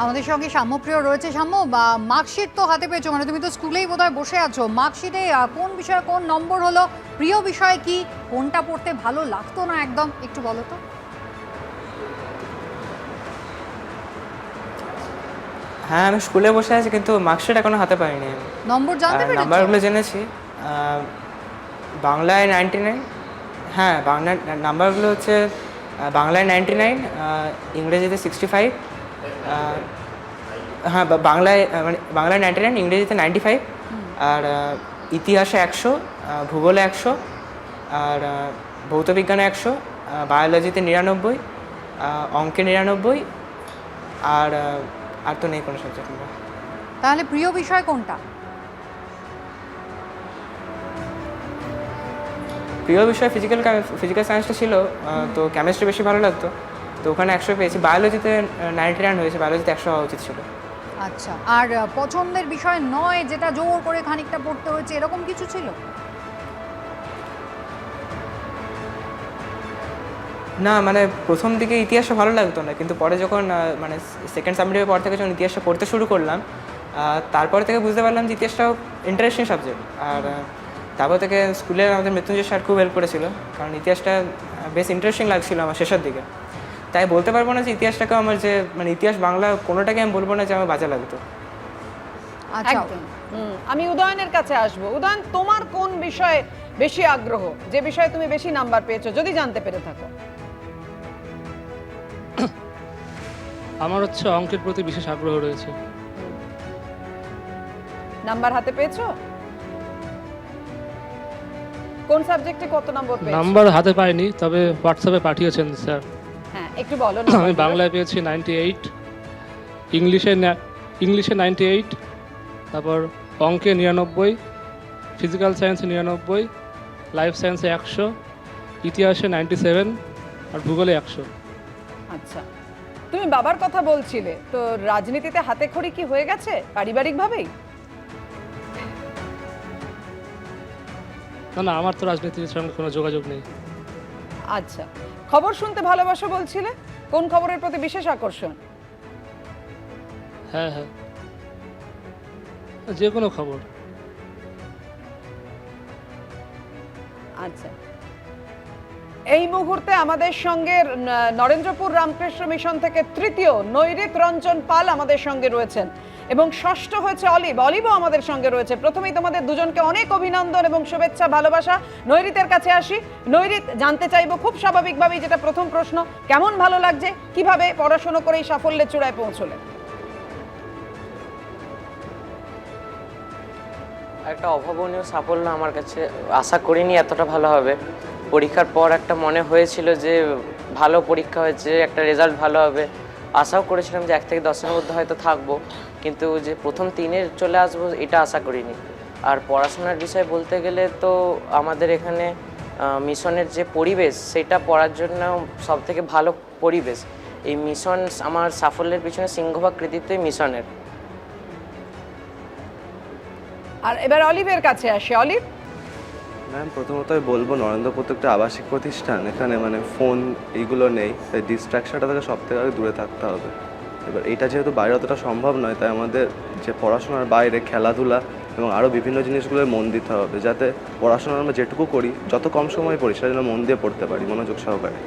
আমাদের সঙ্গে সাম্যপ্রিয় রয়েছে সাম্য বা মার্কশিট তো হাতে পেয়েছ মানে তুমি তো স্কুলেই বোধহয় বসে আছো। মার্কশিটে কোন বিষয়ে কোন নম্বর হলো? প্রিয় বিষয় কি? কোনটা পড়তে ভালো লাগতো না একদম? একটু বলো তো। হ্যাঁ আমি স্কুলে বসে আছি কিন্তু মার্কশিট এখনও হাতে পাইনি আমি। নম্বর জানতে পেরেছ? নাম্বারগুলো জেনেছি। বাংলায় নাইনটি নাইন। হ্যাঁ বাংলা নাম্বারগুলো হচ্ছে বাংলায় নাইনটি নাইন ইংরেজিতে সিক্সটি ফাইভ হ্যাঁ বাংলায় মানে বাংলায় নাইনটি নাইন ইংরেজিতে নাইনটি ফাইভ আর ইতিহাসে একশো ভূগোলে একশো আর ভৌতবিজ্ঞানে একশো বায়োলজিতে নিরানব্বই অঙ্কে নিরানব্বই আর আর তো নেই কোনো সাবজেক্ট তাহলে প্রিয় বিষয় কোনটা? প্রিয় বিষয় ফিজিক্যাল ফিজিক্যাল সায়েন্সটা ছিল তো কেমিস্ট্রি বেশি ভালো লাগতো। তো ওখানে একশো পেয়েছি। বায়োলজিতে নাইনটি নাইন হয়েছে। বায়োলজিতে একশো হওয়া উচিত ছিল। আচ্ছা আর পছন্দের বিষয় নয় যেটা জোর করে খানিকটা পড়তে হয়েছে এরকম কিছু ছিল? না মানে প্রথম দিকে ইতিহাসটা ভালো লাগতো না কিন্তু পরে যখন মানে সেকেন্ড সাবজেক্টের পর থেকে যখন ইতিহাসটা পড়তে শুরু করলাম তারপর থেকে বুঝতে পারলাম যে ইতিহাসটাও ইন্টারেস্টিং সাবজেক্ট আর তারপর থেকে স্কুলে আমাদের মৃত্যুঞ্জয় স্যার খুব হেল্প করেছিল কারণ ইতিহাসটা বেশ ইন্টারেস্টিং লাগছিল আমার শেষের দিকে। তাই বলতে পারব না যে ইতিহাসটাকে আমার যে মানে ইতিহাস বাংলা কোনোটাকে আমি বলব না যে আমার বাজা লাগতো। আচ্ছা একদম। আমি উদয়নের কাছে আসব। উদয়ন তোমার কোন বিষয়ে বেশি আগ্রহ? যে বিষয়ে তুমি বেশি নাম্বার পেয়েছ যদি জানতে পেরে থাকো। আমার হচ্ছে অঙ্কের প্রতি বিশেষ আগ্রহ রয়েছে। নাম্বার হাতে পেয়েছ? কোন সাবজেক্টে কত নম্বর পেয়েছ? নাম্বার হাতে পাইনি তবে হোয়াটসঅ্যাপে পাঠিয়েছেন স্যার। একটু বলো আমি বাংলায় পেয়েছি নাইনটি এইট ইংলিশে ইংলিশে নাইনটি এইট তারপর অঙ্কে নিরানব্বই ফিজিক্যাল সায়েন্সে নিরানব্বই লাইফ সায়েন্সে একশো ইতিহাসে নাইনটি সেভেন আর ভূগোলে একশো। আচ্ছা। তুমি বাবার কথা বলছিলে তো রাজনীতিতে হাতে খড়ি কি হয়ে গেছে পারিবারিকভাবেই? না না আমার তো রাজনীতির সঙ্গে কোনো যোগাযোগ নেই। আচ্ছা খবর শুনতে ভালোবাসো বলছিলে? কোন খবরের প্রতি বিশেষ আকর্ষণ? হ্যাঁ হ্যাঁ। যে কোনো খবর। আচ্ছা। এই মুহূর্তে আমাদের সঙ্গে নরেন্দ্রপুর রামকৃষ্ণ মিশন থেকে তৃতীয় নৈরিত রঞ্জন পাল আমাদের সঙ্গে রয়েছেন। এবং ষষ্ঠ হয়েছে অলিভ। অলিভও আমাদের সঙ্গে রয়েছে। প্রথমেই তোমাদের দুজনকে অনেক অভিনন্দন এবং শুভেচ্ছা, ভালোবাসা। নৈরিতের কাছে আসি। নৈরিত, জানতে চাইব খুব স্বাভাবিকভাবেই যেটা প্রথম প্রশ্ন, কেমন ভালো লাগছে? কীভাবে পড়াশুনো করে এই সাফল্যের চূড়ায় পৌঁছলেন একটা অভাবনীয় সাফল্য আমার কাছে আশা করিনি এতটা ভালো হবে। পরীক্ষার পর একটা মনে হয়েছিল যে ভালো পরীক্ষা হয়েছে, একটা রেজাল্ট ভালো হবে। আশাও করেছিলাম যে এক থেকে দশের মধ্যে হয়তো থাকব, কিন্তু যে প্রথম তিনে চলে আসব এটা আশা করিনি। আর পড়াশোনার বিষয় বলতে গেলে তো আমাদের এখানে মিশনের যে পরিবেশ সেটা পড়ার জন্য সব থেকে ভালো পরিবেশ। এই মিশন আমার সাফল্যের পিছনে সিংহভাগ কৃতিত্বই মিশনের। আর এবার অলিভের কাছে আসি। অলিভ? ম্যাম, প্রথমত আমি বলব নরেন্দ্রপুর একটা আবাসিক প্রতিষ্ঠান, এখানে মানে ফোন এইগুলো নেই, তাই ডিস্ট্রাকশনটা থেকে সব থেকে আগে দূরে থাকতে হবে। এবার এটা যেহেতু বাইরে অতটা সম্ভব নয়, তাই আমাদের যে পড়াশোনার বাইরে খেলাধুলা এবং আরও বিভিন্ন জিনিসগুলোয় মন দিতে হবে, যাতে পড়াশোনা আমরা যেটুকু করি, যত কম সময় পড়ি, সেটা যেন মন দিয়ে পড়তে পারি, মনোযোগ সহকারে।